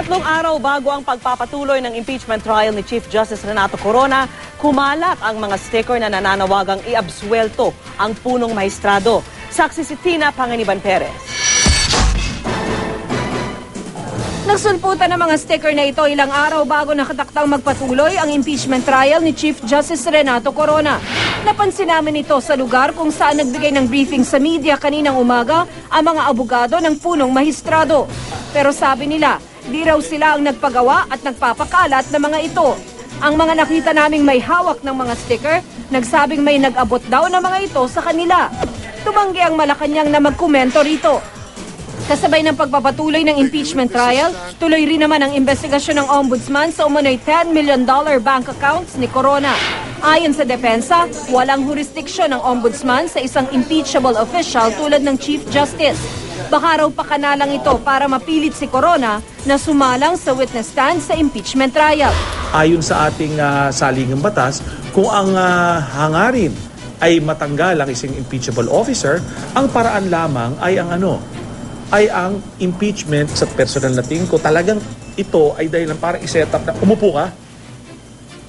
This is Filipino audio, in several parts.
Tatlong araw bago ang pagpapatuloy ng impeachment trial ni Chief Justice Renato Corona, kumalat ang mga sticker na nananawagang iabsuelto ang punong maestrado. Saksi si Tina Panganiban Perez. Nagsulputan ng mga sticker na ito ilang araw bago nakataktang magpatuloy ang impeachment trial ni Chief Justice Renato Corona. Napansin namin ito sa lugar kung saan nagbigay ng briefing sa media kaninang umaga ang mga abogado ng punong mahistrado. Pero sabi nila, di raw sila ang nagpagawa at nagpapakalat ng mga ito. Ang mga nakita naming may hawak ng mga sticker, nagsabing may nag-abot daw ng mga ito sa kanila. Tumanggi ang Malacanang na magkomento rito. Kasabay ng pagpapatuloy ng impeachment trial, tuloy rin naman ang investigasyon ng ombudsman sa umano'y $10 million bank accounts ni Corona. Ayon sa depensa, walang jurisdiksyon ng ombudsman sa isang impeachable official tulad ng Chief Justice. Baka raw pakanalang ito para mapilit si Corona na sumalang sa witness stand sa impeachment trial. ayon sa ating ah, saligang batas, kung ang ah, hangarin ay matanggal ang isang impeachable officer, ang paraan lamang ay ang ano, ay ang impeachment sa personal na tingin ko. Talagang ito ay dahil para i-set up na umupo ka,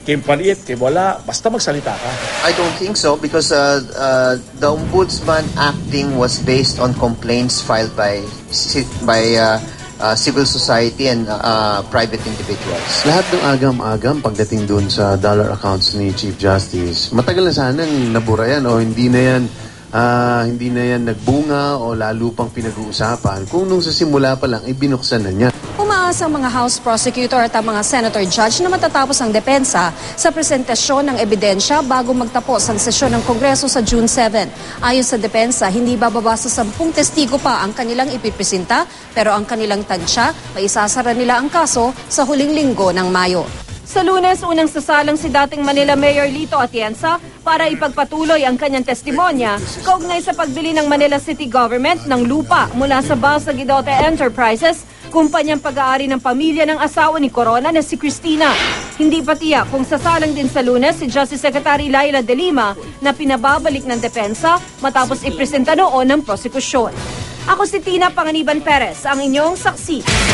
kay paliit, kay wala, basta magsalita ka. I don't think so because uh, uh, the ombudsman acting was based on complaints filed by by uh, uh, civil society and uh, private individuals. Lahat ng agam-agam pagdating dun sa dollar accounts ni Chief Justice, matagal na sanang nabura yan o hindi na yan ah, hindi na yan nagbunga o lalo pang pinag-uusapan kung nung sa simula pa lang ay binuksan na niya. Umaasa ang mga House Prosecutor at ang mga Senator Judge na matatapos ang depensa sa presentasyon ng ebidensya bago magtapos ang sesyon ng Kongreso sa June 7. Ayon sa depensa, hindi bababa sa sampung testigo pa ang kanilang ipipresenta pero ang kanilang tansya, maisasara nila ang kaso sa huling linggo ng Mayo. Sa lunes, unang sasalang si dating Manila Mayor Lito Atienza para ipagpatuloy ang kanyang testimonya kaugnay sa pagbili ng Manila City Government ng lupa mula sa Basa Guidote Enterprises, kumpanyang pag-aari ng pamilya ng asawa ni Corona na si Cristina. Hindi pa tiyak kung sasalang din sa lunes si Justice Secretary Laila De Lima na pinababalik ng depensa matapos ipresenta noon ng prosekusyon. Ako si Tina Panganiban Perez, ang inyong saksi.